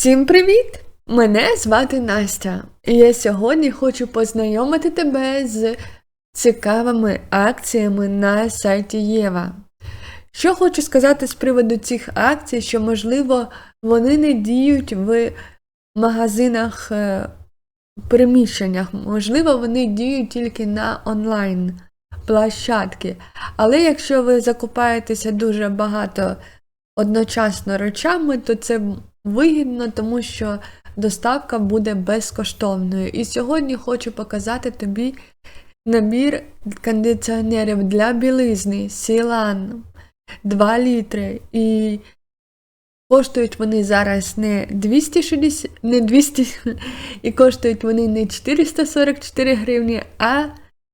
Всім привіт! Мене звати Настя, і я сьогодні хочу познайомити тебе з цікавими акціями на сайті Єва. Що хочу сказати з приводу цих акцій, що, можливо, вони не діють в магазинах е, приміщеннях, можливо, вони діють тільки на онлайн площадки. Але якщо ви закупаєтеся дуже багато одночасно речами, то це вигідно, тому що доставка буде безкоштовною. І сьогодні хочу показати тобі набір кондиціонерів для білизни Сілан 2 літри. І коштують вони зараз не 260, не 200, і коштують вони не 444 гривні, а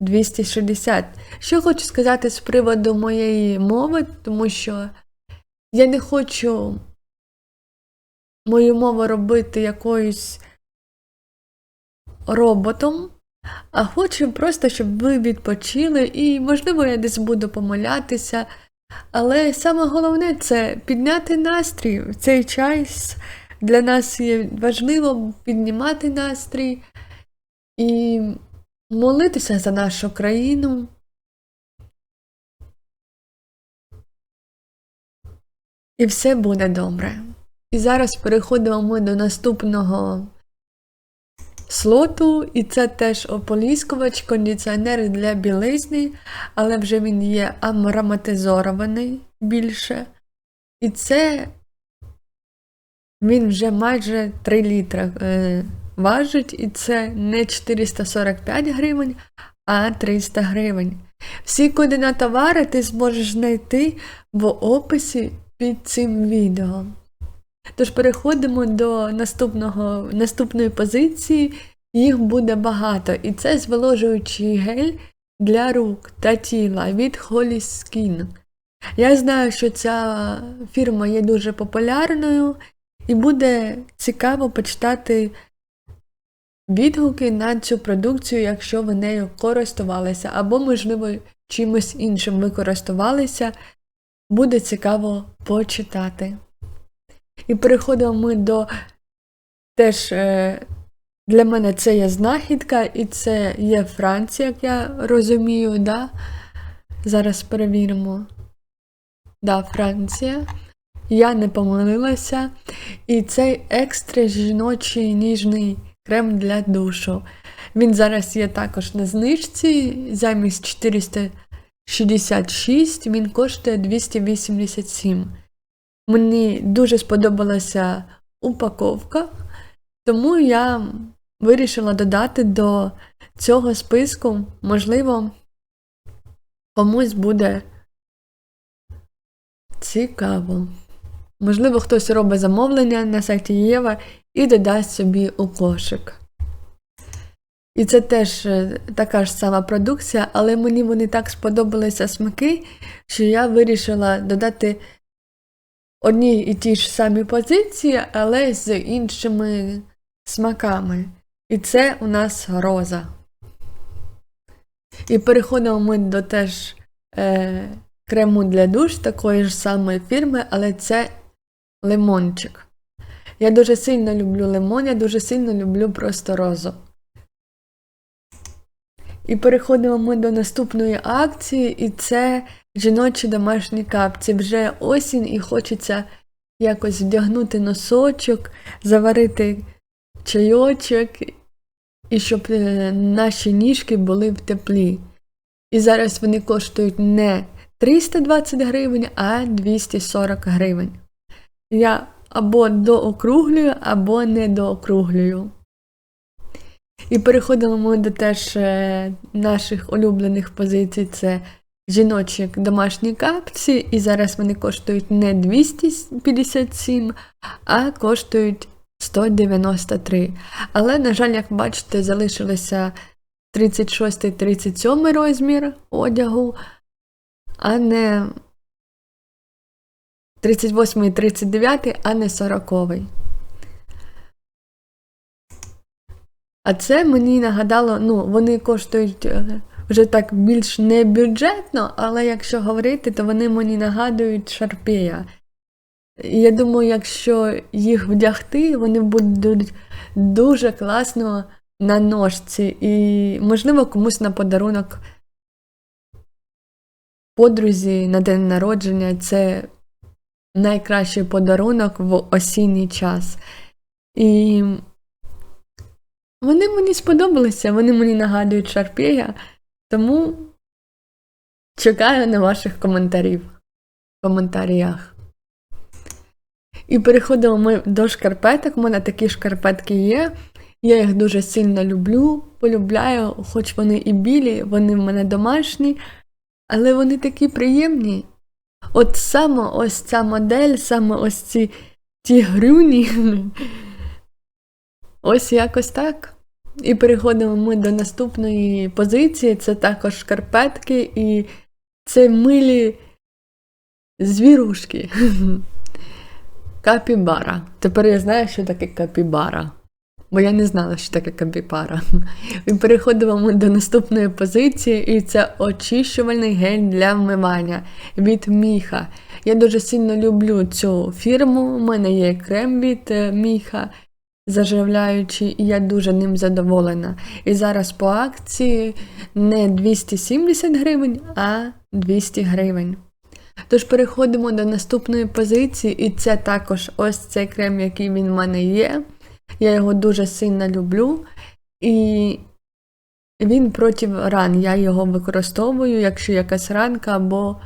260. Що хочу сказати з приводу моєї мови, тому що я не хочу мою мову робити якоюсь роботом, а хочу просто, щоб ви відпочили, і, можливо, я десь буду помилятися. Але саме головне це підняти настрій. В цей час для нас є важливо піднімати настрій і молитися за нашу країну. І все буде добре. І зараз переходимо ми до наступного слоту, і це теж ополіскувач, кондиціонер для білизни, але вже він є ароматизований більше. І це він вже майже 3 літри е, важить, і це не 445 гривень, а 300 гривень. Всі коди товари ти зможеш знайти в описі під цим відео. Тож переходимо до наступного, наступної позиції, їх буде багато. І це зволожуючий гель для рук та тіла від Holy Skin. Я знаю, що ця фірма є дуже популярною, і буде цікаво почитати відгуки на цю продукцію, якщо ви нею користувалися, або, можливо, чимось іншим ви користувалися. Буде цікаво почитати. І переходимо ми до теж е, для мене це є знахідка, і це є Франція, як я розумію, да? Зараз перевіримо. Да, Франція. Я не помилилася. І цей екстра жіночий ніжний крем для душу. Він зараз є також на знижці. Замість 466 він коштує 287. Мені дуже сподобалася упаковка, тому я вирішила додати до цього списку, можливо, комусь буде цікаво. Можливо, хтось робить замовлення на сайті Єва і додасть собі у кошик. І це теж е, така ж сама продукція, але мені вони так сподобалися смаки, що я вирішила додати одні і ті ж самі позиції, але з іншими смаками. І це у нас роза. І переходимо ми до теж е, крему для душ такої ж самої фірми, але це лимончик. Я дуже сильно люблю лимон, я дуже сильно люблю просто розу. І переходимо ми до наступної акції, і це жіночі домашні капці. Вже осінь і хочеться якось вдягнути носочок, заварити чайочок, і щоб е, наші ніжки були в теплі. І зараз вони коштують не 320 гривень, а 240 гривень. Я або доокруглюю, або не доокруглюю. І переходимо ми до теж е, наших улюблених позицій: це жіночі домашні капці, і зараз вони коштують не 257, а коштують 193. Але, на жаль, як бачите, залишилося 36-37 розмір одягу, а не 38 і 39, а не 40. А це мені нагадало, ну, вони коштують е, вже так більш не бюджетно, але якщо говорити, то вони мені нагадують Шарпея. Я думаю, якщо їх вдягти, вони будуть дуже класно на ножці. І, можливо, комусь на подарунок подрузі на день народження це найкращий подарунок в осінній час. І вони мені сподобалися, вони мені нагадують Шарпея, тому чекаю на ваших коментарів в коментарях. І переходимо ми до шкарпеток. У мене такі шкарпетки є. Я їх дуже сильно люблю, полюбляю, хоч вони і білі, вони в мене домашні, але вони такі приємні. От саме ось ця модель, саме ось ці ті грюні. Ось якось так. І переходимо ми до наступної позиції. Це також шкарпетки і це милі звірушки. Капібара. Тепер я знаю, що таке капібара. Бо я не знала, що таке капібара. І переходимо ми до наступної позиції, і це очищувальний гель для вмивання від Міха. Я дуже сильно люблю цю фірму. У мене є крем від е, Міха заживляючий, і я дуже ним задоволена. І зараз по акції не 270 гривень, а 200 гривень. Тож переходимо до наступної позиції, і це також ось цей крем, який він в мене є. Я його дуже сильно люблю. І він проти ран. Я його використовую, якщо якась ранка, або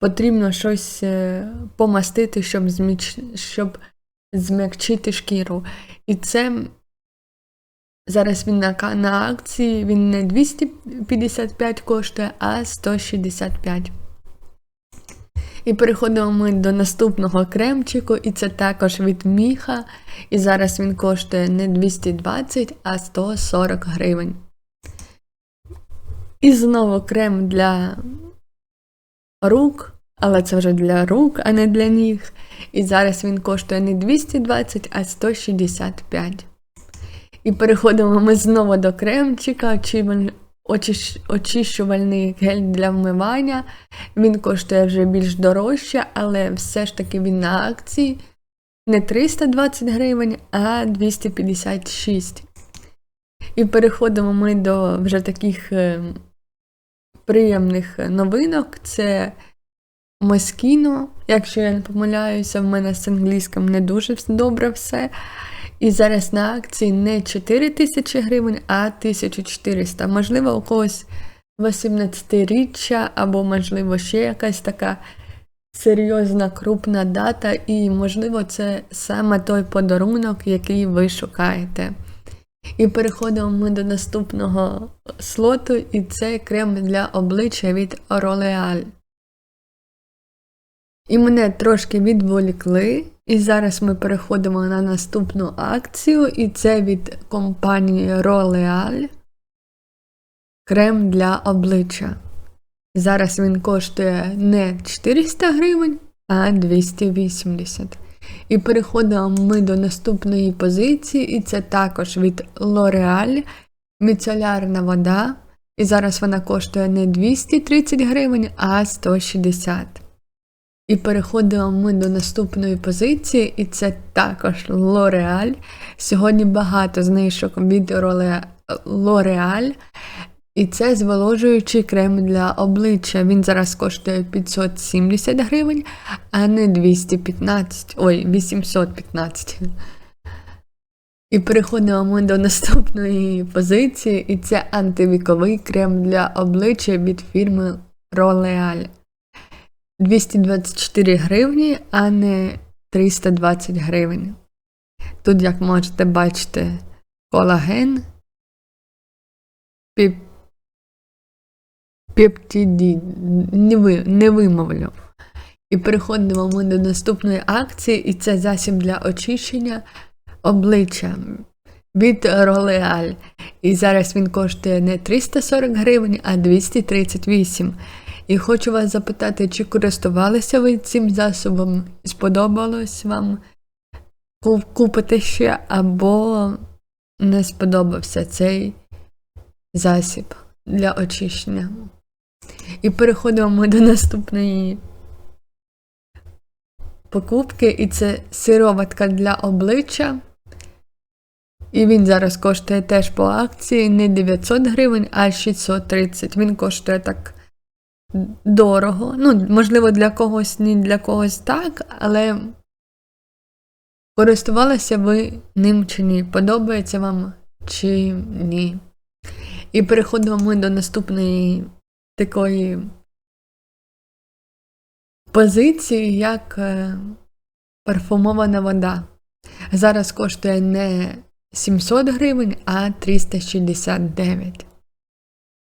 потрібно щось е, помастити, щоб, зміч... щоб зм'якчити шкіру. І це зараз він на, на акції, він не 255 коштує, а 165. І переходимо ми до наступного кремчику, і це також від міха. І зараз він коштує не 220, а 140 гривень. І знову крем для рук, але це вже для рук, а не для ніг. І зараз він коштує не 220, а 165. І переходимо ми знову до кремчика, очищувальний гель для вмивання. Він коштує вже більш дорожче, але все ж таки він на акції не 320 гривень, а 256. І переходимо ми до вже таких е, приємних новинок. Це Москіно, якщо я не помиляюся, в мене з англійським не дуже добре все. І зараз на акції не 4 тисячі гривень, а 1400. Можливо, у когось 18-річчя, або, можливо, ще якась така серйозна крупна дата, і, можливо, це саме той подарунок, який ви шукаєте. І переходимо ми до наступного слоту, і це крем для обличчя від L'Oreal. І мене трошки відволікли. І зараз ми переходимо на наступну акцію, і це від компанії L'Oreal крем для обличчя. Зараз він коштує не 400 гривень, а 280. І переходимо ми до наступної позиції, і це також від L'Oreal міцелярна вода. І зараз вона коштує не 230 гривень, а 160. І переходимо ми до наступної позиції, і це також L'Oreal. Сьогодні багато знижок від L'Oreal. І це зволожуючий крем для обличчя. Він зараз коштує 570 гривень, а не 215, ой, 815. І переходимо ми до наступної позиції, і це антивіковий крем для обличчя від фірми L'Oreal. 224 гривні, а не 320 гривень. Тут, як можете бачити, колаген, піп... пептидід, не, ви... не вимовлю. І переходимо ми до наступної акції, і це засіб для очищення обличчя від L'Oreal. І зараз він коштує не 340 гривень, а 238 і хочу вас запитати, чи користувалися ви цим засобом? Сподобалось вам купити ще, або не сподобався цей засіб для очищення? І переходимо до наступної покупки, і це сироватка для обличчя. І він зараз коштує теж по акції не 900 гривень, а 630. Він коштує так дорого. Ну, можливо, для когось ні, для когось так, але користувалися ви ним чи ні? Подобається вам чи ні? І переходимо ми до наступної такої позиції, як е, парфумована вода. Зараз коштує не 700 гривень, а 369.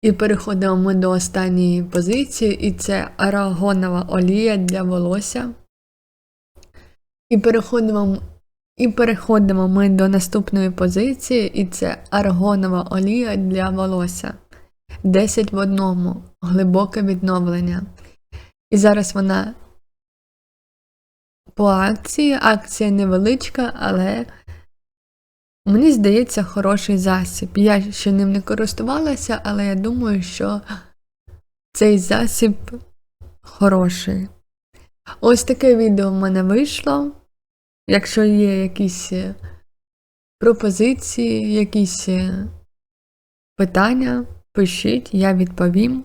І переходимо ми до останньої позиції, і це арагонова олія для волосся. І переходимо, і переходимо ми до наступної позиції, і це аргонова олія для волосся. 10 в одному. Глибоке відновлення. І зараз вона по акції. Акція невеличка, але мені здається хороший засіб. Я ще ним не користувалася, але я думаю, що цей засіб хороший. Ось таке відео в мене вийшло. Якщо є якісь е, пропозиції, якісь е, питання, пишіть, я відповім.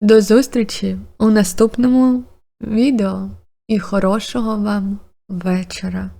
До зустрічі у наступному відео і хорошого вам вечора!